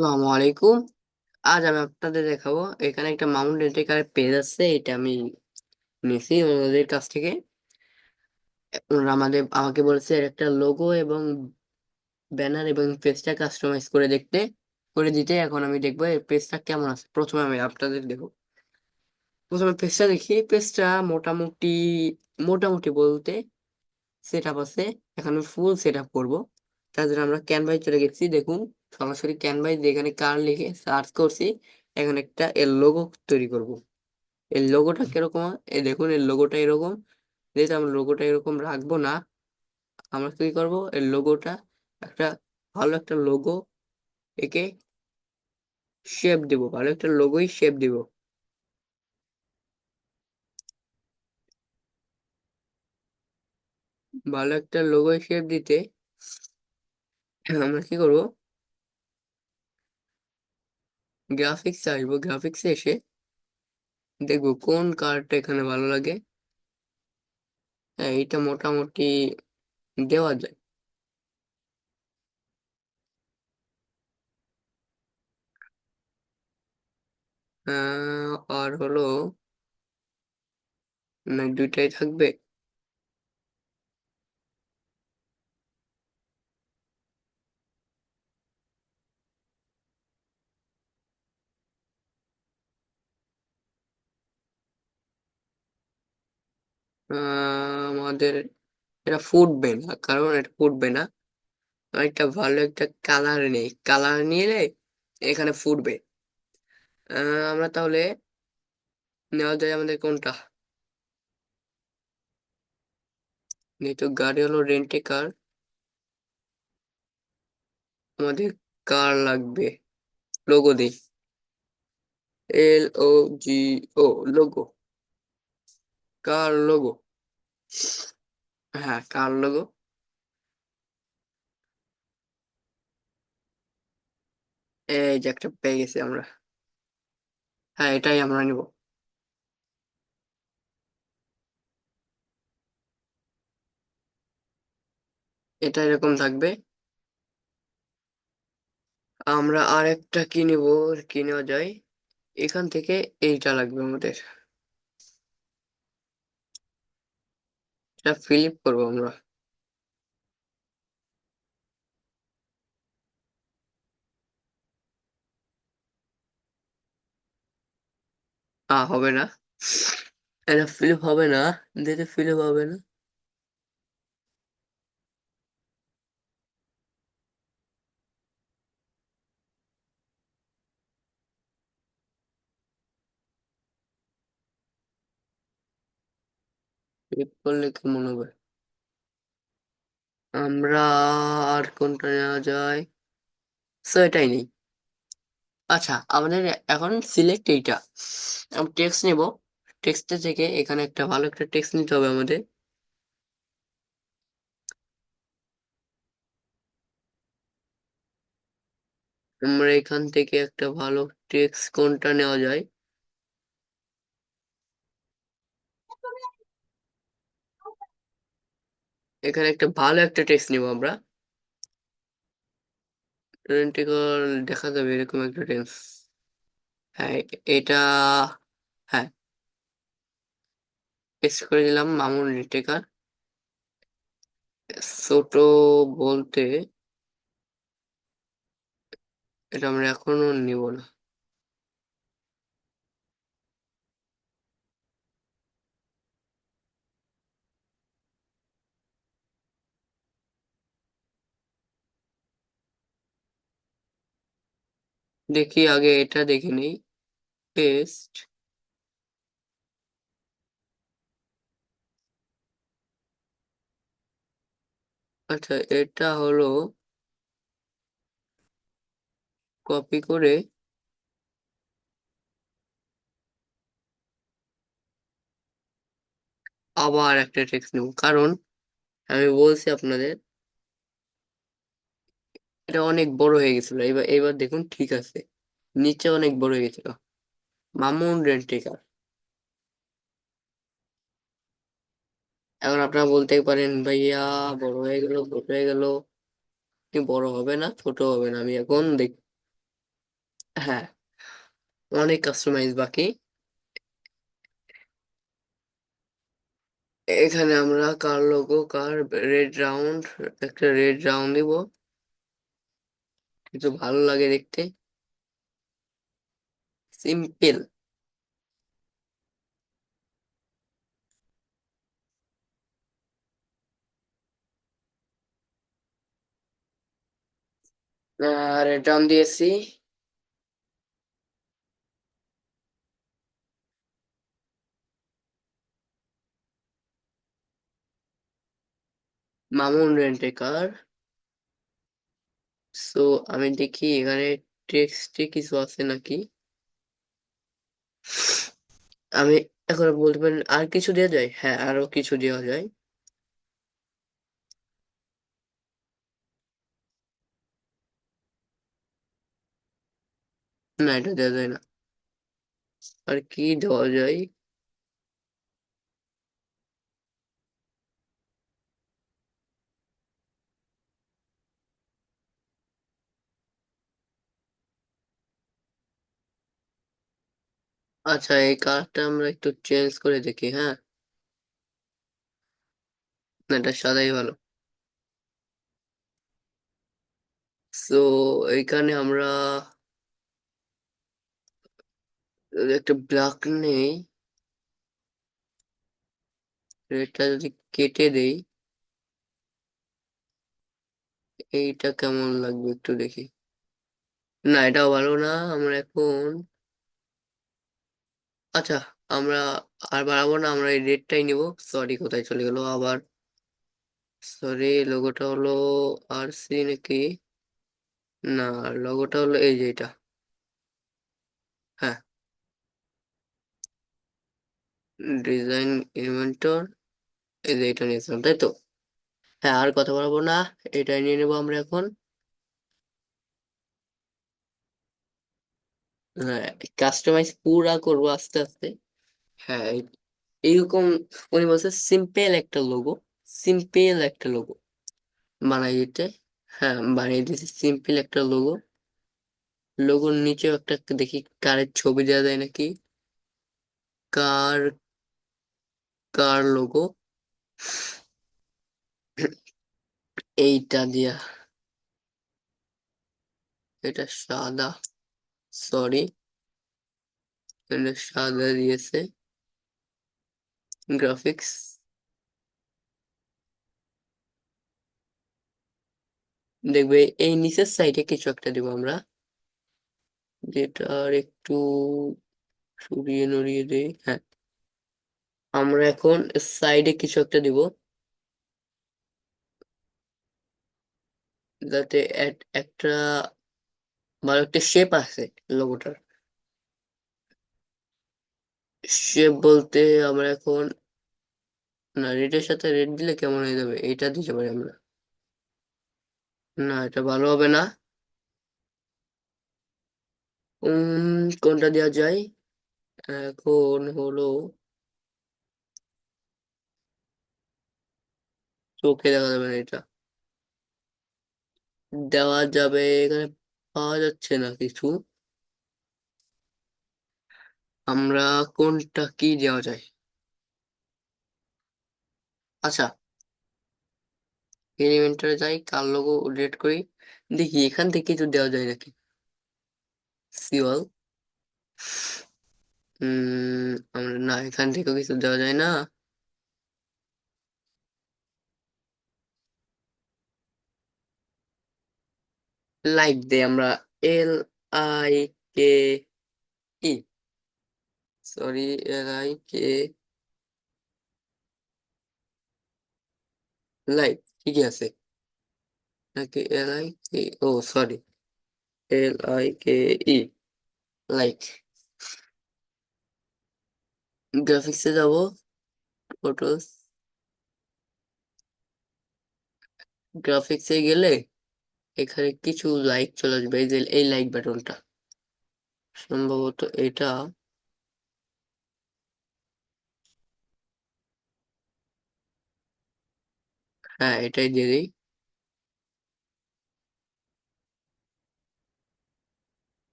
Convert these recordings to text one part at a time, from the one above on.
আসসালামু আলাইকুম। আজ আমি আপনাদের দেখাবো, এখানে একটা মাউন্ট রেন্টেকার পেজ আছে, এটা আমি নিয়েছি ওনাদের কাছ থেকে। ওনারা আমাদের, আমাকে বলেছে একটা লোগো এবং ব্যানার এবং পেজটা কাস্টমাইজ করে দেখতে, করে দিতে। এখন আমি দেখব এই পেজটা কেমন আছে। প্রথমে আমি আপনাদের দেখো প্রথমে পেজটা দেখি। পেজটা মোটামুটি মোটামুটি বলতে সেট আপ আছে। এখন ফুল সেট আপ করব। জন্য আমরা ক্যানভাই চলে গেছি, দেখুন। সরাসরি ক্যানভাই এখানে কার লিখে সার্চ করছি, এখন একটা এর লোগো তৈরি করব। এর লোগোটা কীরকম? এই দেখুন, এর লোগোটা এরকম। যেহেতু আমরা লোগোটা এরকম রাখব না, আমরা কি করব? এর লোগোটা একটা ভালো একটা লোগো একে শেপ দেব, ভালো একটা লোগোই শেপ দেব। ভালো একটা লোগো শেপ দিতে আমরা কি করব? গ্রাফিক্স আসব গ্রাফিক্সে এসে দেখব কোন কার্ডটা এখানে ভালো লাগে। হ্যাঁ এটা মোটামুটি দেওয়া যায়। আর হলো না দুইটাই থাকবে? আমাদের এটা ফুটবে না, কারণ এটা ফুটবে না। একটা ভালো একটা কালার নেই। কালার নিলে এখানে ফুটবে। আমরা তাহলে নেওয়া যায় আমাদের কোনটা? যেহেতু গাড়ি হলো রেন্টে কার আমাদের কার লাগবে। লোগো দিই। এল ও জি ও লোগো কার লোগো হ্যাঁ কার লোগো এই যে একটা পেয়ে গেছি আমরা। হ্যাঁ এটাই আমরা নিব। এটা এরকম থাকবে। আমরা আর একটা কি নিব? কি নেওয়া যায়? এখান থেকে এইটা লাগবে আমাদের। এটা ফিলিপ করব আমরা। হবে না। এটা ফিলিপ হবে না। দেখে ফিলিপ হবে না। ফিলিপ করলে কেমন হবে? আমরা আর কোনটা নেওয়া যায়? সো এটাই নেই। আচ্ছা আমাদের এখন সিলেক্ট এইটা। আমরা টেক্সট নেব। টেক্সটে থেকে এখানে একটা ভালো একটা টেক্সট নিতে হবে আমাদের। আমরা এখান থেকে একটা ভালো টেক্সট কোনটা নেওয়া যায়? এখানে একটা ভালো একটা টেক্সট নিব আমরা। টেন্টিকল দেখা যাবে এরকম একটা টেন্স হ্যাঁ এটা হ্যাঁ। পেস্ট করে দিলাম মামুন রিটেকার। ছোট বলতে এটা আমরা এখনও নিব না। দেখি, আগে এটা দেখে নিই। পেস্ট আচ্ছা এটা হলো কপি করে আবার একটা টেক্সট নেব। কারণ আমি বলছি আপনাদের এটা অনেক বড় হয়ে গেছিল। এবার এবার দেখুন ঠিক আছে। নিচে অনেক বড় হয়ে গেছিল। মামুন রেন্টেকার এখন আপনারা বলতে পারেন, ভাইয়া, বড় হয়ে গেল, ছোট হয়ে গেল। কি বড় হবে না, ছোট হবে না। আমি এখন দেখ হ্যাঁ অনেক কাস্টমাইজ বাকি। এখানে আমরা car logo car red round একটা রেড রাউন্ড দিব কিছু ভালো লাগে দেখতে? সিম্পল রেড রাউন্ড দিয়েছি। মামুন রেন্টে কার সো আমি দেখি এখানে টেক্সটে কিছু আছে নাকি? আমি এখন বলতে পারেন আর কিছু দেওয়া যায়? হ্যাঁ আরও কিছু দেওয়া যায়। না, এটা দেওয়া যায় না। আর কি দেওয়া যায়? আচ্ছা এই কালারটা আমরা একটু চেঞ্জ করে দেখি হ্যাঁ? না, এটা সাদাই ভালো। সো এইখানে আমরা একটা ব্ল্যাক নেই। রেডটা যদি কেটে দেই, এইটা কেমন লাগবে একটু দেখি। না, এটাও ভালো না, আমরা এখন আচ্ছা আমরা আর বাড়াবো না, আমরা এই রেডটাই নিব। সরি কোথায় চলে গেল আবার? সরি লোগোটা হলো আর সি নাকি? না লোগোটা হলো এই যে এটা। হ্যাঁ। ডিজাইন ইনভেন্টর এই যে এটা নিয়েছিলাম, তাই তো? হ্যাঁ আর কথা বলব না, এটাই নিয়ে নেব আমরা এখন। কাস্টমাইজ পুরা করব আস্তে আস্তে। হ্যাঁ এই- এইরকম উনি বলছে সিম্পল একটা লোগো সিম্পল একটা লোগো বানাই দিতে হ্যাঁ বানিয়ে দিয়েছি সিম্পল একটা লোগো লোগোর নিচেও একটা দেখি কারের ছবি দেওয়া যায় নাকি? কার কার লোগো এইটা দিয়া। এটা সাদা। সরি সাদা দিয়েছে গ্রাফিক্স দেখবে এই নিচের সাইডে কিছু একটা দিব আমরা। যেটার একটু সরিয়ে নড়িয়ে দেই। হ্যাঁ। আমরা এখন সাইডে কিছু একটা দিব। যাতে এক- একটা ভালো একটা শেপ আছে লোগোটার শেপ বলতে আমরা এখন না রেডের সাথে রেড দিলে কেমন হয়ে যাবে এটা দিতে পারি আমরা না এটা ভালো হবে না কোনটা দেওয়া যায় এখন হলো চোখে দেখা যাবে না এটা দেওয়া যাবে এখানে পাওয়া যাচ্ছে না কিছু। আমরা কোনটা কি দেওয়া যায়? আচ্ছা। এলিমেন্টারে যাই, কার লোগো রেড করি, দেখি এখান থেকে কিছু দেওয়া যায় নাকি? সিওল উম, আমরা না, এখান থেকেও কিছু দেওয়া যায় না। লাইক দেই আমরা L I K E. Sorry, L I K like, ঠিকই আছে। নাকি L I K, O, sorry. L I K E, like. গ্রাফিক্সে যাব, ফটোস। গ্রাফিক্সে গেলে এখানে কিছু লাইক চলে আসবে, এই যে, এই লাইক বাটনটা সম্ভবত এটা হ্যাঁ এটাই দিয়ে দিই।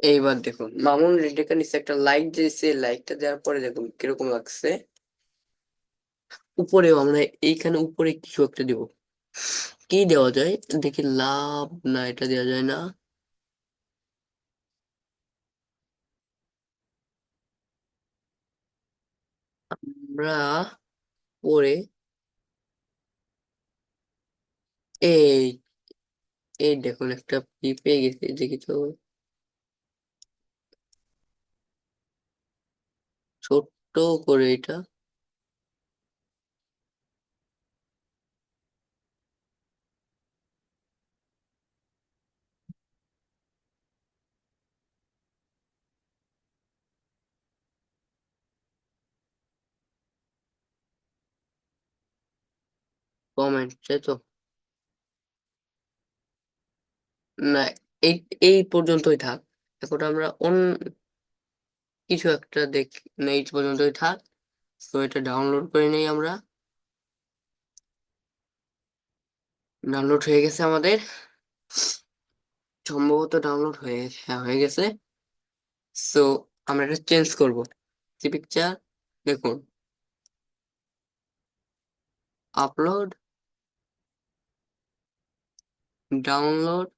এইবার দেখুন, মামুন রেডিকার নিচে একটা লাইক দিয়েছে লাইকটা দেওয়ার পরে দেখুন কীরকম লাগছে। উপরেও আমরা এইখানে উপরে কিছু একটা দেব। কি দেওয়া যায়? দেখি লাভ না, এটা দেওয়া যায় না। আমরা পরে এই এই দেখুন একটা পি পেয়ে গেছি দেখি তো ছোট্ট করে এটা কমেন্ট তাই তো? না, এই এই পর্যন্তই থাক। এখন আমরা অন, কিছু একটা দেখ, না, এই পর্যন্তই থাক। তো এটা ডাউনলোড করে নেই আমরা। ডাউনলোড হয়ে গেছে আমাদের। সম্ভবত ডাউনলোড হয়ে হ্যাঁ হয়ে গেছে। সো আমরা এটা চেঞ্জ করব। সি পিকচার দেখুন। আপলোড ডাউনলোড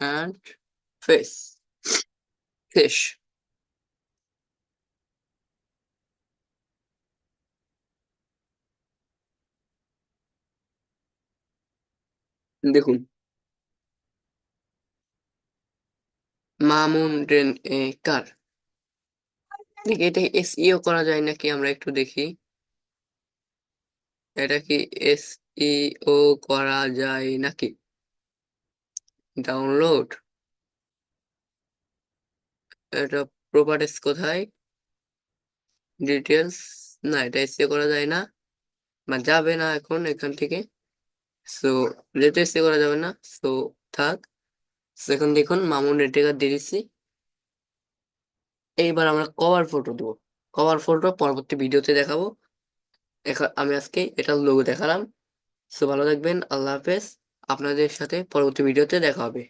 অ্যান্ড ফেস ফিশ দেখুন। মামুন রেন এ কার? দেখি, এটা এসইও করা যায় নাকি? আমরা একটু দেখি। এটা কি এসইও করা যায় নাকি? ডাউনলোড। এটা প্রপার্টিস কোথায়? ডিটেলস না, এটা এসইও করা যায় না বা যাবে না এখন এখান থেকে। সো যেহেতু এসইও করা যাবে না। সো থাক। এখন দেখুন, মামুন রেটিকার দিয়ে দিচ্ছি। এইবার আমরা কভার ফটো দেবো। কভার ফটো পরবর্তী ভিডিওতে দেখাবো। এখন আমি আজকে এটার লোগো দেখালাম। সো ভালো থাকবেন। আল্লাহ হাফেজ। আপনাদের সাথে পরবর্তী ভিডিওতে দেখা হবে।